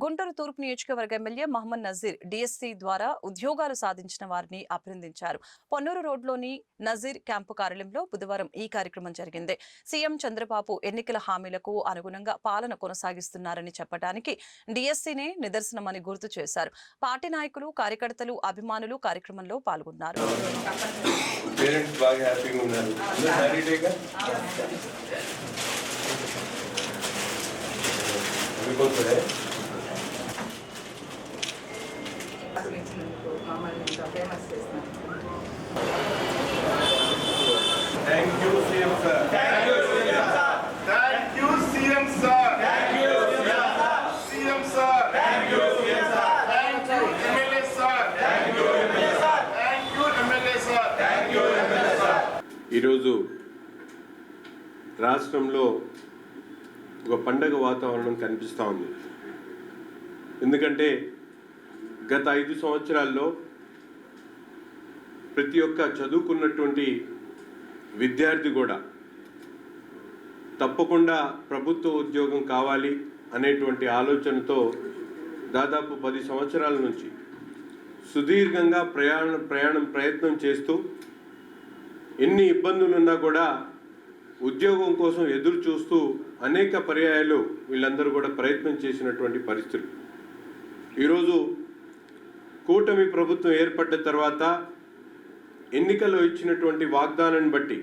గుంటూరు తూర్పు నియోజకవర్గ MLA Mohammed Nazir DSC ద్వారా ఉద్యోగాలు సాధించిన వారిని అభినందించారు. పొన్నూరు రోడ్లోని నజీర్ క్యాంపు కార్యాలయంలో బుధవారం ఈ కార్యక్రమం జరిగింది. సీఎం చంద్రబాబు ఎన్నికల హామీలకు అనుగుణంగా పాలన కొనసాగిస్తున్నారని చెప్పడానికి డిఎస్సీనే నిదర్శనమని గుర్తు చేశారు. పార్టీ నాయకులు కార్యకర్తలు అభిమానులు కార్యక్రమంలో పాల్గొన్నారు. ఈరోజు రాష్ట్రంలో ఒక పండగ వాతావరణం కనిపిస్తూ ఉంది. ఎందుకంటే గత ఐదు సంవత్సరాల్లో ప్రతి ఒక్క చదువుకున్నటువంటి విద్యార్థి కూడా తప్పకుండా ప్రభుత్వ ఉద్యోగం కావాలి అనేటువంటి ఆలోచనతో దాదాపు పది సంవత్సరాల నుంచి సుదీర్ఘంగా ప్రయాణం ప్రయాణం ప్రయత్నం చేస్తూ ఎన్ని ఇబ్బందులున్నా కూడా ఉద్యోగం కోసం ఎదురు చూస్తూ అనేక పర్యాయాలు వీళ్ళందరూ కూడా ప్రయత్నం చేసినటువంటి పరిస్థితులు. ఈరోజు కూటమి ప్రభుత్వం ఏర్పడ్డ తర్వాత ఎన్నికల్లో ఇచ్చినటువంటి వాగ్దానాన్ని బట్టి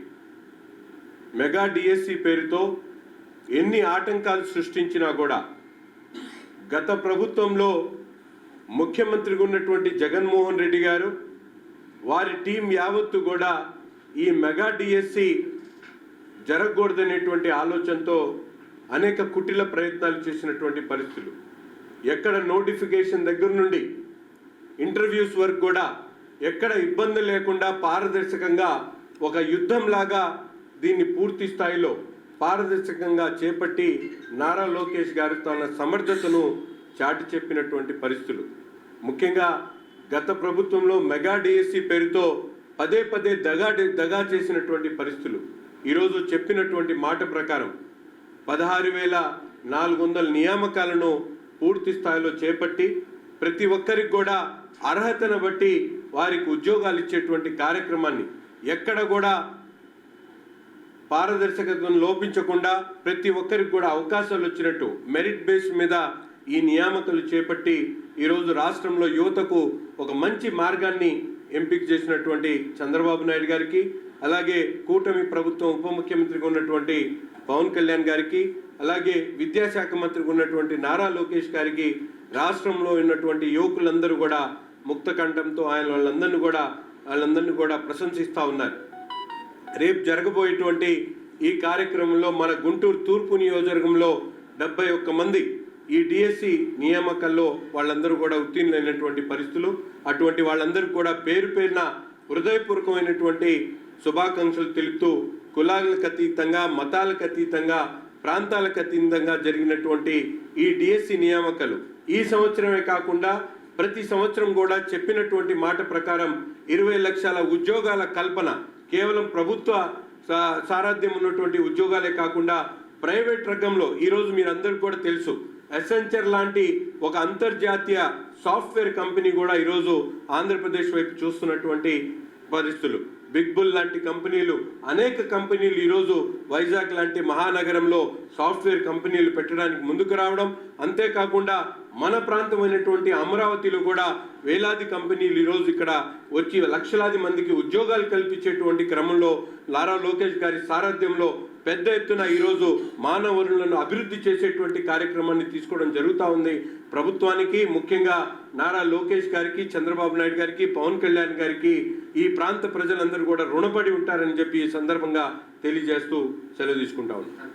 మెగా డిఎస్సి పేరుతో ఎన్ని ఆటంకాలు సృష్టించినా కూడా గత ప్రభుత్వంలో ముఖ్యమంత్రిగా ఉన్నటువంటి జగన్మోహన్ రెడ్డి గారు వారి టీం యావత్తు కూడా ఈ మెగా డిఎస్సి జరగకూడదనేటువంటి ఆలోచనతో అనేక కుటిల ప్రయత్నాలు చేసినటువంటి పరిస్థితులు. ఎక్కడ నోటిఫికేషన్ దగ్గర నుండి ఇంటర్వ్యూస్ వరకు కూడా ఎక్కడ ఇబ్బంది లేకుండా పారదర్శకంగా ఒక యుద్ధంలాగా దీన్ని పూర్తి స్థాయిలో పారదర్శకంగా చేపట్టి నారా లోకేష్ గారు తన సమర్థతను చాటి చెప్పినటువంటి పరిస్థితులు. ముఖ్యంగా గత ప్రభుత్వంలో మెగా డిఎస్సి పేరుతో పదే పదే దగా దగా చేసినటువంటి పరిస్థితులు. ఈరోజు చెప్పినటువంటి మాట ప్రకారం పదహారు వేల నాలుగు వందల నియామకాలను పూర్తి స్థాయిలో చేపట్టి ప్రతి ఒక్కరికి కూడా అర్హతను బట్టి వారికి ఉద్యోగాలు ఇచ్చేటువంటి కార్యక్రమాన్ని ఎక్కడ కూడా పారదర్శకతను లోపించకుండా ప్రతి ఒక్కరికి కూడా అవకాశాలు వచ్చినట్టు మెరిట్ బేస్ మీద ఈ నియామకాలు చేపట్టి ఈరోజు రాష్ట్రంలో యువతకు ఒక మంచి మార్గాన్ని ఎంపిక చేసినటువంటి చంద్రబాబు నాయుడు గారికి అలాగే కూటమి ప్రభుత్వం ఉప ముఖ్యమంత్రిగా ఉన్నటువంటి పవన్ కళ్యాణ్ గారికి అలాగే విద్యాశాఖ మంత్రిగా ఉన్నటువంటి నారా లోకేష్ గారికి రాష్ట్రంలో ఉన్నటువంటి యువకులందరూ కూడా ముక్త కంఠంతో ఆయన వాళ్ళందరినీ కూడా వాళ్ళందరినీ కూడా ప్రశంసిస్తూ ఉన్నారు. రేపు జరగబోయేటువంటి ఈ కార్యక్రమంలో మన గుంటూరు తూర్పు నియోజకవర్గంలో డెబ్బై ఒక్క మంది ఈ డిఎస్సి నియామకాల్లో వాళ్ళందరూ కూడా ఉత్తీర్ణులైనటువంటి పరిస్థితులు. అటువంటి వాళ్ళందరూ కూడా పేరు పేరున హృదయపూర్వకమైనటువంటి శుభాకాంక్షలు తెలుపుతూ కులాలకు అతీతంగా మతాలకు అతీతంగా ప్రాంతాలకు అతీతంగా జరిగినటువంటి ఈ డిఎస్సి నియామకాలు ఈ సంవత్సరమే కాకుండా ప్రతి సంవత్సరం కూడా చెప్పినటువంటి మాట ప్రకారం ఇరవై లక్షల ఉద్యోగాల కల్పన కేవలం ప్రభుత్వ సారథ్యం ఉన్నటువంటి ఉద్యోగాలే కాకుండా ప్రైవేట్ రంగంలో ఈరోజు మీరందరికీ కూడా తెలుసు అసెంచర్ లాంటి ఒక అంతర్జాతీయ సాఫ్ట్వేర్ కంపెనీ కూడా ఈరోజు ఆంధ్రప్రదేశ్ వైపు చూస్తున్నటువంటి పరిస్థితులు. బిగ్ బుల్ లాంటి కంపెనీలు అనేక కంపెనీలు ఈరోజు వైజాగ్ లాంటి మహానగరంలో సాఫ్ట్వేర్ కంపెనీలు పెట్టడానికి ముందుకు రావడం అంతేకాకుండా మన ప్రాంతమైనటువంటి అమరావతిలో కూడా వేలాది కంపెనీలు ఈరోజు ఇక్కడ వచ్చి లక్షలాది మందికి ఉద్యోగాలు కల్పించేటువంటి క్రమంలో లారా లోకేష్ గారి సారథ్యంలో పెద్ద ఎత్తున ఈరోజు మానవ వనరులను అభివృద్ధి చేసేటువంటి కార్యక్రమాన్ని తీసుకోవడం జరుగుతూ ఉంది. ప్రభుత్వానికి ముఖ్యంగా నారా లోకేష్ గారికి చంద్రబాబు నాయుడు గారికి పవన్ కళ్యాణ్ గారికి ఈ ప్రాంత ప్రజలందరూ కూడా రుణపడి ఉంటారని చెప్పి ఈ సందర్భంగా తెలియజేస్తూ సెలవు తీసుకుంటా ఉన్నాను